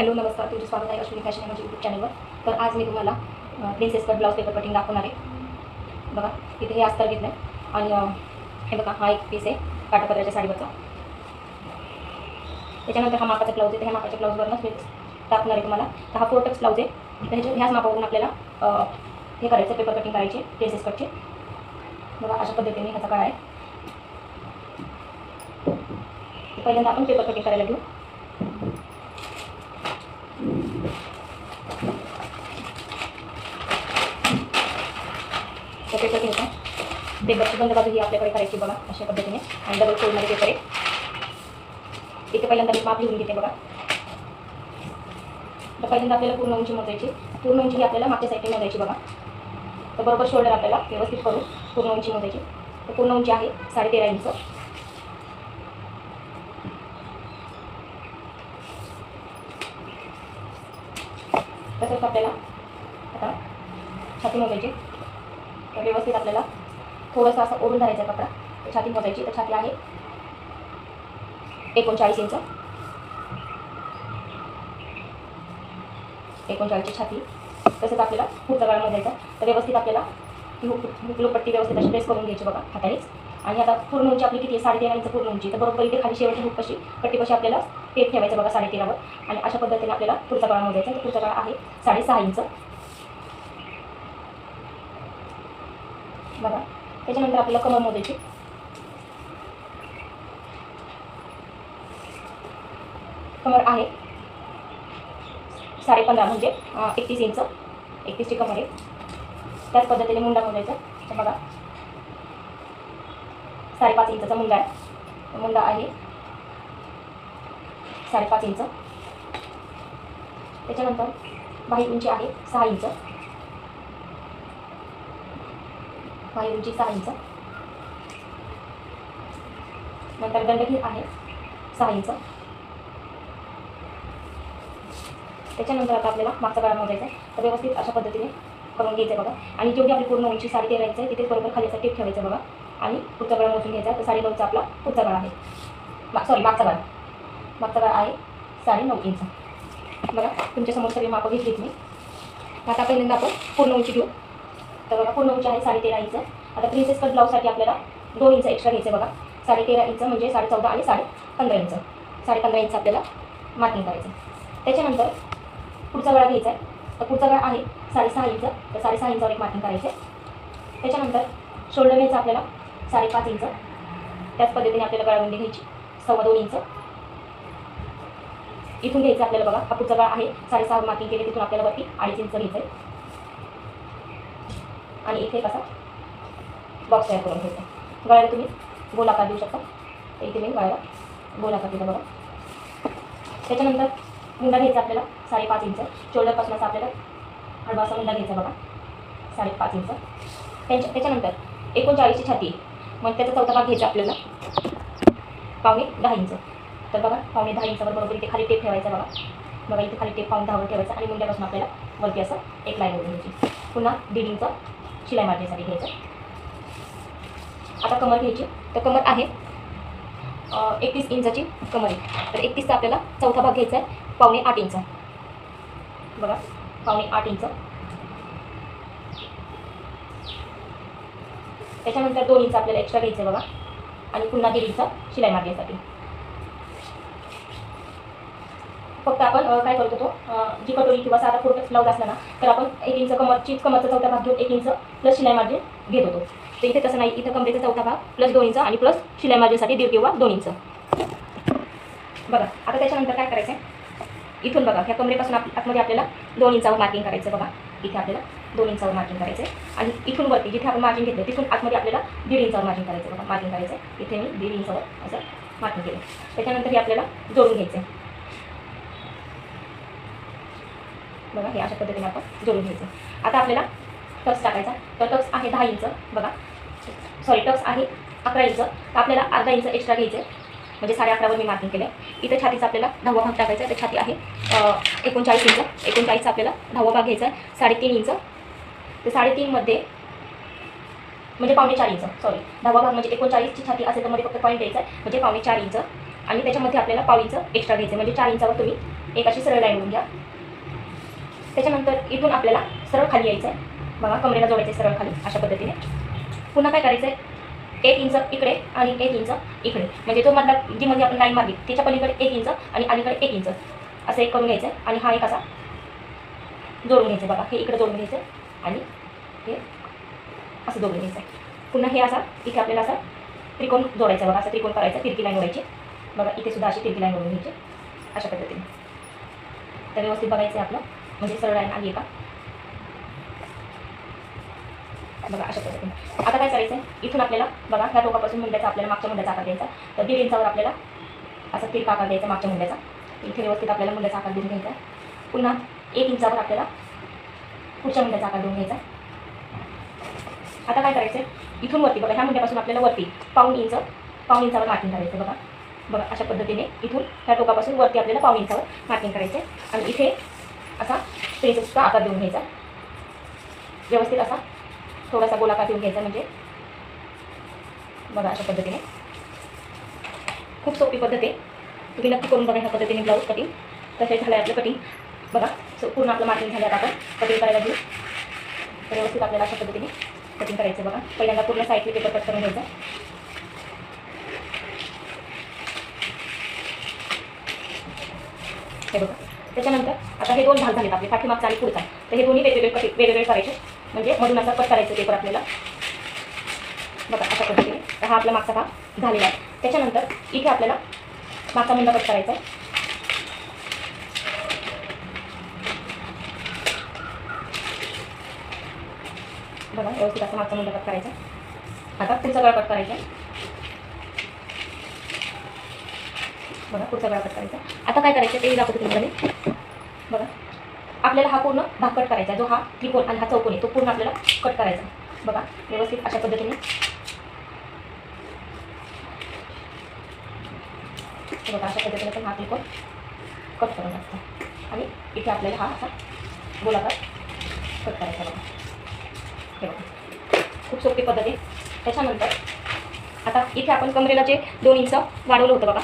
Hello नमस्कार. तुझे स्वागत आहे अश्विनी फॅशन या माझ्या यूट्यूब चॅनलवर तर आज मी तुम्हाला princess cut blouse paper cutting दाखवणार आहे. बघा इथे हे अस्तर घेतलं आणि हे बघा हा एक पीस आहे काटापत्राच्या साडीवरचा. त्याच्यानंतर हा मापाचा ब्लाऊज आहे. ह्या मापाच्या ब्लाऊजवरनंच मी दाखवणार आहे तुम्हाला. तर हा फोर टक्स ब्लाऊज आहे. तर ह्याच्या ह्याच मापावरून आपल्याला हे करायचं पेपर कटिंग करायचे प्रिन्सेस कटचे बघा अशा पद्धतीने ह्याचा काळा आहे. पहिल्यांदा आपण पेपर कटिंग करायला घेऊ तर पेपर घ्यायचा पेपरची बंद बाजू ही आपल्याकडे करायची बघा अशा पद्धतीने. आणि डबल फोल्डमध्ये पेपर आहे. इथे पहिल्यांदा मी माप लिहून घेते बघा. तर पहिल्यांदा आपल्याला पूर्ण उंची मोजायची पूर्ण उंची ही आपल्याला मागच्या साईडने मोजायची बघा. तर बरोबर शोल्डर आपल्याला व्यवस्थित करून पूर्ण उंची मोजायची तर पूर्ण उंची आहे साडेतेरा इंच तसंच आपल्याला आता छाती मोजायची तर व्यवस्थित आपल्याला थोडंसं असं ओढून धरायचा कपडा छाती मोजायची तर छाती आहे. एकोणचाळीस इंच. एकोणचाळीसची छाती. तसंच आपल्याला पुढचा गळा मोजायचा तर व्यवस्थित आपल्याला ही हुक व्यवस्थित अशी प्रेस करून घ्यायची बघा हातानेच. आणि आता पूर्ण उंची आपली किती आहे? साडेतेरा इंच पूर्ण उंची. तर बरोबर इथे खाली शेवटची हुक कशी? पट्टीपाशी आपल्याला पेट ठेवायचं बघा साडेतेरावर. आणि अशा पद्धतीने आपल्याला पुढचा गळा मोजायचा तर पुढचा गळा आहे साडेसहा इंच. बघा. त्याच्यानंतर आपल्याला कमर मोजायची कमर आहे. साडेपंधरा म्हणजे एकतीस इंच एकतीसची कमर आहे. त्याच पद्धतीने मुंडा मोजायचा तर बघा. साडेपाच इंचाचा मुंडा आहे. मुंडा आहे. साडेपाच इंच. त्याच्यानंतर बाही उंची आहे सहा इंच. बाही उंची सहा इंच नंतर दंडगी आहे सहा इंच त्याच्यानंतर आता आपल्याला मागचा गळा मोजायचा आहे. तर व्यवस्थित अशा पद्धतीने करून घ्यायचं आहे बघा. आणि जेवढी आपली पूर्ण उंची साडे तेरा इंच आहे तिथे बरोबर खाली असा टेप बघा. आणि पुढचा गळा मोजून घ्यायचा तर साडे नऊचा आपला पुढचा गळा आहे. मा सॉरी मागचा गळा. मागचा गळा आहे साडे नऊ इंच. बघा तुमच्यासमोर सगळी मापं घेतलीत मी. आता पहिल्यांदा आपण पूर्ण उंची घेऊ. तर बघा पूर्ण नऊचे आहे साडे तेरा इंच आता प्रिन्सेस कट ब्लाऊजसाठी आपल्याला दोन इंच एक्स्ट्रा घ्यायचं बघा. साडे तेरा इंच म्हणजे साडे चौदा आणि साडे पंधरा इंच साडे पंधरा इंच आपल्याला मार्किंग करायचं. त्याच्यानंतर पुढचा गळा घ्यायचा आहे. तर पुढचा गळा आहे साडेसहा इंच तर साडेसहा इंचावर एक मार्किंग करायचे. त्याच्यानंतर शोल्डर घ्यायचं आपल्याला साडेपाच इंच त्याच पद्धतीने आपल्याला गळाबंदी घ्यायची. सव्वा दोन इंच इथून घ्यायचं आपल्याला बघा हा पुढचा गळा आहे. साडेसहा मार्किंग केली तिथून आपल्याला वरती अडीच इंच घ्यायचं आहे. आणि इथे कसा बॉक्स तयार करून घ्यायचा गळ्याला तुम्ही गोलाकार देऊ शकता. इथे मी गळ्याला गोलाकार दिला बघा. त्याच्यानंतर मुंडा घ्यायचा आपल्याला साडेपाच इंच. शोल्डरपासून असा आपल्याला हळवा असा मुंडा घ्यायचा बघा. साडेपाच इंच. त्यांच्या त्याच्यानंतर एकोणचाळीसची छाती. मग त्याचा चौथा भाग घ्यायचा आपल्याला पावणे दहा इंच. तर बघा पावणे दहा इंचावर बरोबर इथे खाली टेप ठेवायचा बघा. बघा इथे खाली टेप पावणे दहावर ठेवायचा आणि मुंड्यापासून आपल्याला वरती असं एक लाईन घ्यायची. पुन्हा दीड इंच शिलाई मारण्यासाठी घ्यायचं. आता कमर घ्यायची. तर कमर आहे एकतीस इंचाची कमर आहे. तर एकतीसचा आपल्याला चौथा भाग घ्यायचा आहे पावणे आठ इंच. बघा पावणे आठ इंच. त्याच्यानंतर दोन इंच आपल्याला एक्स्ट्रा घ्यायचं आहे बघा. आणि पुन्हा दीड इंच शिलाई मारण्यासाठी फक्त आपण काय करत होतो जी कटोरी किंवा साधा फोटो ब्लाऊज असला ना तर आपण एक इंच कमरची कमरचा चौथा भाग घेऊन एक इंच प्लस शिलाई मार्जिन घेत होतो. तर इथे तसं नाही इथं कमरेचा चौथा भाग प्लस दोन इंच आणि प्लस शिलाई मार्जिनसाठी दीड किंवा दोन इंच. बघा आता त्याच्यानंतर काय करायचं आहे इथून बघा ह्या कमरेपासून आप आतमध्ये आपल्याला दोन इंचावर मार्किंग करायचं बघा. इथे आपल्याला दोन इंचावर मार्किंग करायचं आहे आणि इथून वरती जिथे आपण मार्जिन घेतलं तिथून आतमध्ये आपल्याला दीड इंचावर मार्जिन करायचं बघा. मार्किंग करायचं आहे इथे मी दीड इंचावर असं मार्किंग केलं त्याच्यानंतर हे आपल्याला जोडून घ्यायचं आहे बघा हे अशा पद्धतीने आपण जोडून घ्यायचं. आता आपल्याला टक्स टाकायचा. तर टक्स आहे दहा इंच बघा. सॉरी टक्स आहे अकरा इंच. तर आपल्याला अर्धा इंच एक्स्ट्रा घ्यायचं आहे म्हणजे साडे अकरावर मी मार्किंग केलं आहे इथं छातीचा आपल्याला दहावा भाग टाकायचा आहे. तर छाती आहे एकोणचाळीस इंच. एकोणचाळीसचा आपल्याला दहावा भाग घ्यायचा आहे. साडेतीन इंच. तर साडेतीनमध्ये म्हणजे पावणे चार इंच. सॉरी दहावा भाग म्हणजे एकोणचाळीसची छाती असेल तर मध्ये फक्त पॉईंट द्यायचा आहे. म्हणजे पावणे चार इंच. आणि त्याच्यामध्ये आपल्याला पाव इंच एक्स्ट्रा घ्यायचं आहे म्हणजे चार इंचावर तुम्ही एक अशी सरळ लाईन घेऊन घ्या. त्याच्यानंतर इथून आपल्याला सरळ खाली यायचं आहे बघा कमरेला जोडायचं आहे सरळ खाली अशा पद्धतीने. पुन्हा काय करायचं आहे एक इंच इकडे आणि एक इंच इकडे. म्हणजे तो मधला जी मध्ये आपण लाईन मारली त्याच्या पलीकडे एक इंच आणि अलीकडे एक इंच. असं एक करून घ्यायचं आहे आणि हा एक असा जोडून घ्यायचं आहे बघा हे इकडे जोडून घ्यायचं आहे आणि हे असं जोडून घ्यायचं आहे पुन्हा हे असा इथे आपल्याला असा त्रिकोण जोडायचा बघा असं त्रिकोण करायचा तिरकी लाईन ओढायची. बघा इथे सुद्धा अशी तिरकी लाईन ओढून घ्यायची अशा पद्धतीने. तर व्यवस्थित बघायचं आहे आपलं. म्हणजे सरळ लाईन आली आहे का? बघा अशा पद्धतीने. आता काय करायचं आहे इथून आपल्याला बघा ह्या टोकापासून मुंड्याचा आपल्याला मागच्या मुंड्याचा आकार द्यायचा तर दीड इंचावर आपल्याला असा तिरका आकार द्यायचा मागच्या मुंड्याचा. इथे व्यवस्थित आपल्याला मुंड्याचा आकार देऊन घ्यायचा पुन्हा एक इंचावर आपल्याला पुढच्या मुंड्याचा आकार देऊन घ्यायचा आता काय करायचं आहे इथून वरती बघा ह्या मुंड्यापासून आपल्याला वरती पाऊण इंच पाऊण इंचावर मार्किंग करायचं बघा. बघा अशा पद्धतीने इथून ह्या टोकापासून वरती आपल्याला पाऊण इंचावर मार्किंग करायचं आहे आणि इथे असा? प्रिन्सेसचा आकार देऊन घ्यायचा. व्यवस्थित असा? थोडासा गोलाकार देऊन घ्यायचा म्हणजे. बघा अशा पद्धतीने. खूप सोपी पद्धत आहे. तुम्ही नक्की करून बघा ह्या पद्धतीने ब्लाऊज कटिंग तसे झालं आहे आपलं कटिंग बघा सो पूर्ण आपलं मार्किंग झालं आपण कटिंग करायला घेऊ. तर व्यवस्थित आपल्याला अशा पद्धतीने कटिंग करायचं बघा. पहिल्यांदा पूर्ण साईडचे पेपर कट करून घ्यायचा. हे बघा. त्याच्यानंतर आता हे दोन भाग झालेत आपले. पाठीमागचा आणि पुढचा तर हे दोन्ही वेगवेगळे कटिंग वेगवेगळे करायचे. म्हणजे मधून असा कट करायचं पेपर आपल्याला. बघा अशा पद्धतीने. तर हा आपला मागचा भाग झालेला आहे. त्याच्यानंतर इथे आपल्याला मागचा मुंडा कट करायचा आहे. बघा व्यवस्थित असा मागचा मुंडा कट करायचा आता पुढचा गळा कट करायचा बघा पुढचा गळा कट करायचा आता काय करायचं? ते दाखवतो तुम्हाला आपल्याला हा पूर्ण भाग कट करायचा जो हा त्रिकोण आणि हा चौकोन आहे तो पूर्ण आपल्याला कट करायचा बघा व्यवस्थित अशा पद्धतीने. बघा अशा पद्धतीने पण हा त्रिकोण कट करून टाकतो. आणि इथे आपल्याला हा असा गोलाकार कट करायचा बघा. हे बघा खूप सोपी पद्धत आहे. त्याच्यानंतर आता इथे आपण कमरेला जे दोन इंच वाढवलं होतं बघा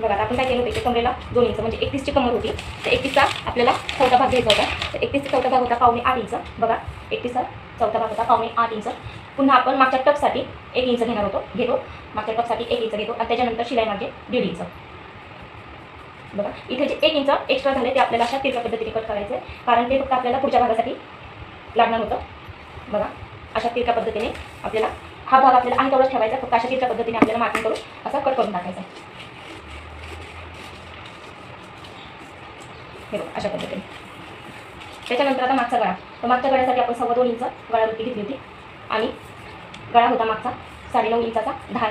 बघा आता आपण काय केलं होतं एका कमरेला दोन इंच म्हणजे एकतीसची कमर होती. तर एकतीसचा आपल्याला चौथा भाग घ्यायचा होता. तर एकतीसचा चौथा भाग होता पावणे आठ इंच. बघा एकतीसचा चौथा भाग होता पावणे आठ इंच. पुन्हा आपण मागच्या टपसाठी एक इंच घेणार होतो घेतो. मागच्या टपसाठी एक इंच घेतो आणि त्याच्यानंतर शिलाई मागे दीड इंच. बघा इथे जे एक इंच एक्स्ट्रा झाले ते आपल्याला अशा तिरक्या पद्धतीने कट करायचं आहे. कारण ते फक्त आपल्याला पुढच्या भागासाठी लागणार होतं. बघा अशा तिरक्या पद्धतीने आपल्याला हा भाग आपल्याला आणि तेवढाच ठेवायचा फक्त अशा तिरक्या पद्धतीने आपल्याला मार्किंग करून असा कट करून टाकायचा हे बघा अशा पद्धतीने. त्याच्यानंतर आता मागचा गळा. तर मागच्या गळ्यासाठी आपण सव्वा दोन इंच गळावरती घेतली होती. आणि गळा होता मागचा साडे नऊ इंचाचा. दहा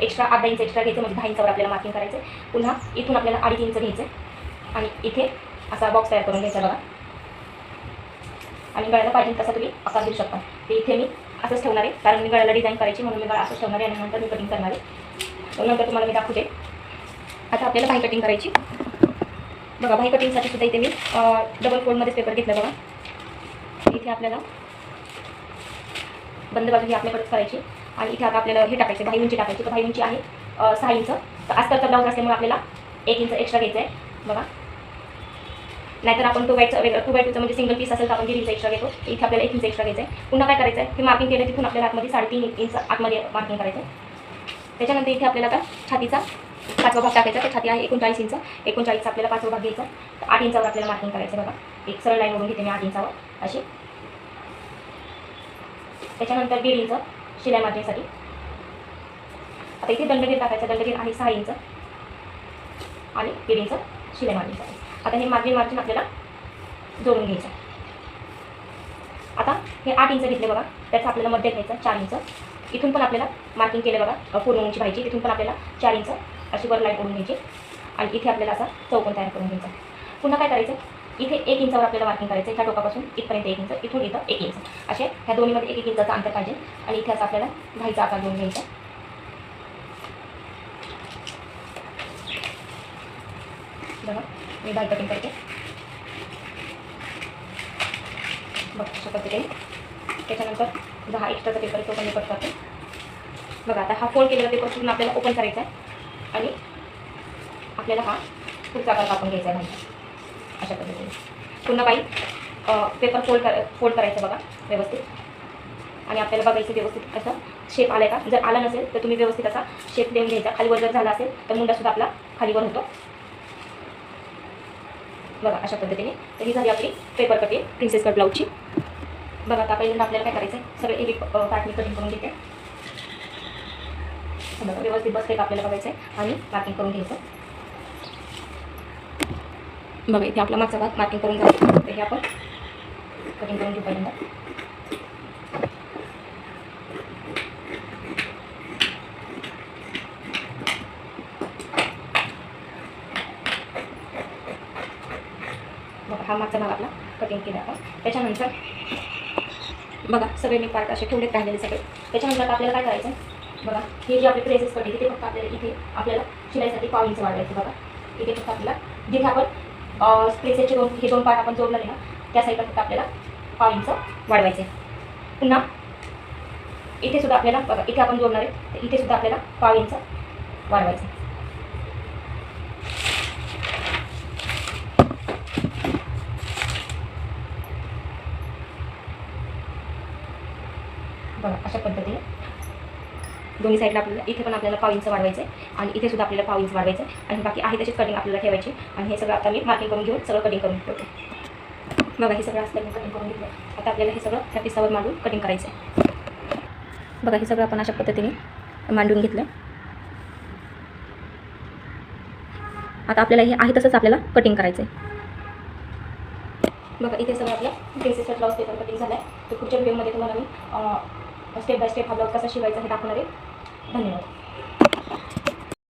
एक्स्ट्रा अर्धा इंच एक्स्ट्रा घ्यायचं म्हणजे दहा इंचावर आपल्याला मार्किंग करायचं. आहे पुन्हा इथून आपल्याला अडीच इंच घ्यायचं. आहे आणि इथे असा बॉक्स तयार करून घ्यायचा बघा. आणि गळ्याला पाहिजे तसा तुम्ही आकार देऊ शकता. ते इथे मी असंच ठेवणार आहे. कारण मी गळ्याला डिझाईन करायची म्हणून मी गळा असंच ठेवणार आहे आणि नंतर मी कटिंग करणार आहे. नंतर तुम्हाला मी दाखवते. आता आपल्याला काही कटिंग करायची. बघा बाही कटिंगसाठी सुद्धा इथे मी डबल फोल्डमध्येच पेपर घेतला बघा. इथे आपल्याला बंद बाजू ही आपल्याकडेच करायची आणि इथे आता आपल्याला हे टाकायचे बाही उंची टाकायची. तर बाही उंची आहे सहा इंच. तर आजकालचा ब्लाऊज असल्यामुळे आपल्याला एक इंच एक्स्ट्रा घ्यायचं आहे. बघा. नाहीतर आपण टू बायचं वेगळं टू बाय म्हणजे सिंगल पीस असेल तर आपण दीड इंच एक्स्ट्रा घेतो. इथे आपल्याला एक इंच एक्स्ट्रा घ्यायचं आहे. पुन्हा काय करायचं आहे? हे मार्किंग केलं तिथून आपल्याला आतमध्ये साडेतीन इंच आतमध्ये मार्किंग करायचं आहे. त्याच्यानंतर इथे आपल्याला आता छातीचा पाचवा भाग टाकायचा तर छाती आहे एकोणचाळीस इंच. एकोणचाळीसचा आपल्याला पाचवा भाग घ्यायचा तर आठ इंचावर आपल्याला मार्किंग करायचं बघा. एक सरळ लाईन ओढून घेते मी आठ इंचावर. अशी. त्याच्यानंतर दीड इंच शिलाई मार्जिनसाठी. आता इथे दंडगीर टाकायचा. दंडगीर आहे सहा इंच. आणि दीड इंच शिलाई मार्जिनसाठी. आता हे मार्जिन मार्जिन आपल्याला जोडून घ्यायचं आता हे आठ इंच घेतले बघा. त्याचा आपल्याला मध्य घ्यायचं चार इंच. इथून पण आपल्याला मार्किंग केलं बघा. पूर्ण उंची पाहिजे. तिथून पण आपल्याला चार इंच अशी वर लाईन करून घ्यायची. आणि इथे आपल्याला असा चौकोन तयार करून घ्यायचा. पुन्हा काय करायचं? इथे एक इंचावर आपल्याला मार्किंग करायचं ह्या टोकापासून इथपर्यंत एक इंच इथून इथं एक इंच. असे ह्या दोन्हीमध्ये एक एक इंचाचं अंतर पाहिजे आणि इथे असं आपल्याला घाईचा आकार देऊन घ्यायचा. बघा मी बाय कटिंग करते. बघ अशा पद्धतीने. त्याच्यानंतर दहा एक्स्ट्राचा पेपर तो पण मी कट करते. बघा आता हा फोल्ड केलेला पेपर पूर्ण आपल्याला ओपन करायचा आहे? आणि आपल्याला हा पुढचा आकार कापून घ्यायचा आहे अशा पद्धतीने. पुन्हा बाई पेपर फोल्ड कर फोल्ड करायचं बघा व्यवस्थित. आणि आपल्याला बघायचं व्यवस्थित असं शेप आलं का? जर आला नसेल तर तुम्ही व्यवस्थित असा शेप देऊन घ्यायचा. खालीवर जर झाला असेल तर मुंडासुद्धा आपला खालीवर होतो. बघा अशा पद्धतीने. तर ही झाली आपली पेपर कटिंग प्रिन्सेस कट ब्लाऊजची बघा आता पहिल्यांदा आपल्याला काय करायचं आहे एक एक पार्टनी कटिंग करून घेते. बघा व्यवस्थित बसते का आपल्याला बघायचं आहे आणि मार्किंग करून घ्यायचं. बघा इथे आपला मागचा भाग मार्किंग करून जायचं तर हे आपण कटिंग करून घेऊ पहिल्यांदा. बघा हा मागचा भाग आपला कटिंग केला आपण. त्याच्यानंतर बघा सगळे मी पार्ट असे ठेवलेत राहिलेले सगळे. त्याच्यानंतर आपल्याला काय करायचं बघा हे जे आपले प्रेसेस पडले ते फक्त आपल्याला इथे आपल्याला शिलाईसाठी पाव इंच वाढवायचं बघा. इथे फक्त आपल्याला जिथे आपण प्रेसेसचे दोन हे दोन पार्ट आपण जोडलेले ना त्या साईडला फक्त आपल्याला पाव इंच वाढवायचे. पुन्हा इथे सुद्धा आपल्याला बघा इथे आपण जोडणार आहे तर इथे सुद्धा आपल्याला पाव इंच वाढवायचं. बघा अशा पद्धतीने. दोन्ही साईडला आपल्याला इथे पण आपल्याला पाव इंच वाढवायचं आहे आणि इथे सुद्धा आपल्याला पाव इंच वाढवायचं आहे आणि बाकी आहे तशीच कटिंग आपल्याला ठेवायची आणि हे सगळं आता मी मार्किंग करून घेऊन सगळं कटिंग करून ठेवतो. बघा हे सगळं असलं कटिंग करून घेतलं आता आपल्याला हे सगळं त्या पिसावर मांडून कटिंग करायचं आहे बघा हे सगळं आपण अशा पद्धतीने मांडून घेतलं आता आपल्याला हे आहे तसंच आपल्याला कटिंग करायचं आहे बघा इथे सगळं आपलं प्रिन्सेसचा ब्लाऊज पेपर कटिंग झाला आहे तर पुढच्या व्हिडिओमध्ये तुम्हाला मी स्टेप बाय स्टेप हा ब्लाऊज कसा शिवायचा हे दाखवणार आहे. धन्यवाद